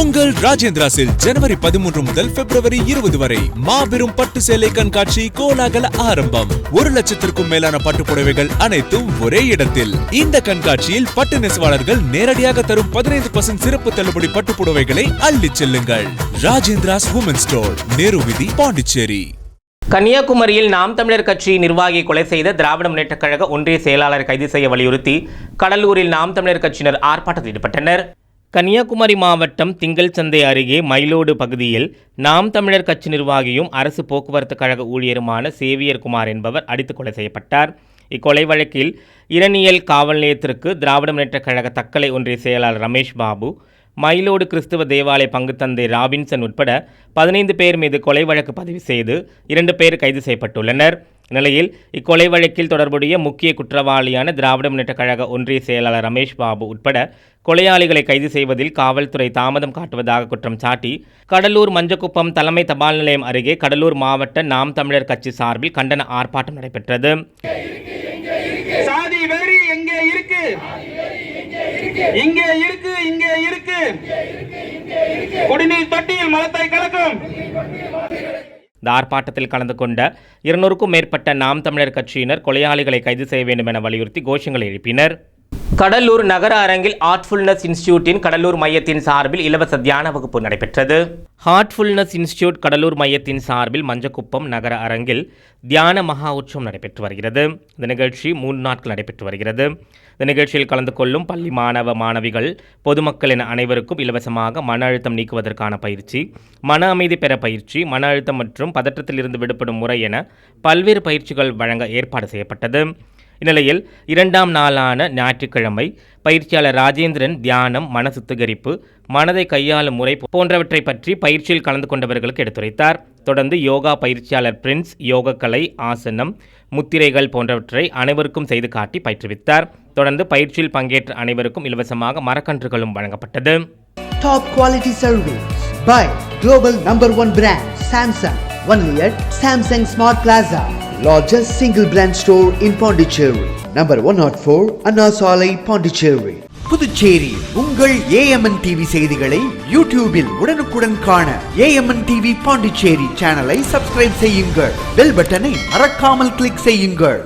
உங்கள் ராஜேந்திராஸில் ஜனவரி பதிமூன்று முதல் பிப்ரவரி இருபது வரை மாபெரும் பட்டு சேலை கண்காட்சி கோலாகல ஆரம்பம். ஒரு லட்சத்திற்கும் மேலான பட்டு புடவைகள் அனைத்தும் ஒரே இடத்தில். இந்த கண்காட்சியில் பட்டு நெசவாளர்கள் நேரடியாக தரும் பதினைந்து பர்சன்ட் சிறப்பு தள்ளுபடி பட்டு புடவைகளை அள்ளிச் செல்லுங்கள். ராஜேந்திராஸ் உமன் ஸ்டோர் நேரு விதி பாண்டிச்சேரி. கன்னியாகுமரியில் நாம் தமிழர் கட்சி நிர்வாகி கொலை செய்த திராவிட முன்னேற்றக் கழக ஒன்றிய செயலாளர் கைது செய்ய வலியுறுத்தி கடலூரில் நாம் தமிழர் கட்சியினர் ஆர்ப்பாட்டத்தில் ஈடுபட்டனர். கன்னியாகுமரி மாவட்டம் திங்கள் சந்தை அருகே மயிலோடு பகுதியில் நாம் தமிழர் கட்சி நிர்வாகியும் அரசு போக்குவரத்து கழக ஊழியருமான சேவியர் குமார் என்பவர் அடித்து கொலை செய்யப்பட்டார். இக்கொலை வழக்கில் இரணியல் காவல் நிலையத்திற்கு திராவிட முன்னேற்றக் கழக தக்கலை ஒன்றிய செயலாளர் ரமேஷ் பாபு மயிலோடு கிறிஸ்துவ தேவாலய பங்குத்தந்தை ராபின்சன் உட்பட பதினைந்து பேர் மீது கொலை வழக்கு பதிவு செய்து இரண்டு பேர் கைது செய்யப்பட்டுள்ளனர். நிலையில் இக்கொலை வழக்கில் தொடர்புடைய முக்கிய குற்றவாளியான திராவிட முன்னேற்றக் கழக ஒன்றிய செயலாளர் ரமேஷ் பாபு உட்பட கொலையாளிகளை கைது செய்வதில் காவல்துறை தாமதம் காட்டுவதாக குற்றம் சாட்டி கடலூர் மஞ்சக்குப்பம் தலைமை தபால் நிலையம் அருகே கடலூர் மாவட்ட நாம் தமிழர் கட்சி சார்பில் கண்டன ஆர்ப்பாட்டம் நடைபெற்றது. சாதி வெறி எங்கே இருக்கு. இங்கே இருக்கு இங்கே இருக்கு. குடிநீர் தொட்டியில் மலத்தை கலக்கும். இந்த ஆர்ப்பாட்டத்தில் கலந்து கொண்ட இருநூறுக்கும் மேற்பட்ட நாம் தமிழர் கட்சியினர் கொலையாளிகளை கைது செய்ய வேண்டும் என வலியுறுத்தி கோஷங்களை எழுப்பினர். கடலூர் நகர அரங்கில் ஆர்ட்ஃபுல்னஸ் இன்ஸ்டியூட்டின் கடலூர் மையத்தின் சார்பில் இலவச தியான வகுப்பு நடைபெற்றது. ஹார்ட்ஃபுல்னஸ் இன்ஸ்டியூட் கடலூர் மையத்தின் சார்பில் மஞ்சக்குப்பம் நகர அரங்கில் தியான மகா உற்சவம் நடைபெற்று வருகிறது. இந்த நிகழ்ச்சி மூன்று நாட்கள் நடைபெற்று வருகிறது. இந்த நிகழ்ச்சியில் கலந்து கொள்ளும் பள்ளி மாணவ மாணவிகள் பொதுமக்கள் என அனைவருக்கும் இலவசமாக மன அழுத்தம் நீக்குவதற்கான பயிற்சி மன அமைதி பெற பயிற்சி மன அழுத்தம் மற்றும் பதற்றத்திலிருந்து விடுபடும் முறை என பல்வேறு பயிற்சிகள் வழங்க ஏற்பாடு செய்யப்பட்டது. இந்நிலையில் இரண்டாம் நாளான ஞாயிற்றுக்கிழமை பயிற்சியாளர் ராஜேந்திரன் தியானம் மன சுத்திகரிப்பு மனதை கையாளும் முறை போன்றவற்றை பற்றி பயிற்சியில் கலந்து கொண்டவர்களுக்கு எடுத்துரைத்தார். தொடர்ந்து யோகா பயிற்சியாளர் பிரின்ஸ் யோகக்கலை ஆசனம் முத்திரைகள் போன்றவற்றை அனைவருக்கும் செய்து காட்டி பயிற்றுவித்தார். தொடர்ந்து பயிற்சியில் பங்கேற்ற அனைவருக்கும் இலவசமாக மரக்கன்றுகளும் வழங்கப்பட்டது. Top quality service by global number one brand Samsung. Only at Samsung Smart Plaza, largest single brand store in Pondicherry. Number 104 Anna Salai, Pondicherry. Puducherry உங்கள் ஏஎம்என் டிவி செய்திகளை யூடியூபில் உடனுக்குடன் காண ஏஎம்என் டிவி பாண்டிச்சேரி சேனலை சப்ஸ்கிரைப் செய்யுங்கள் பெல் பட்டனை மறக்காமல் கிளிக் செய்யுங்கள்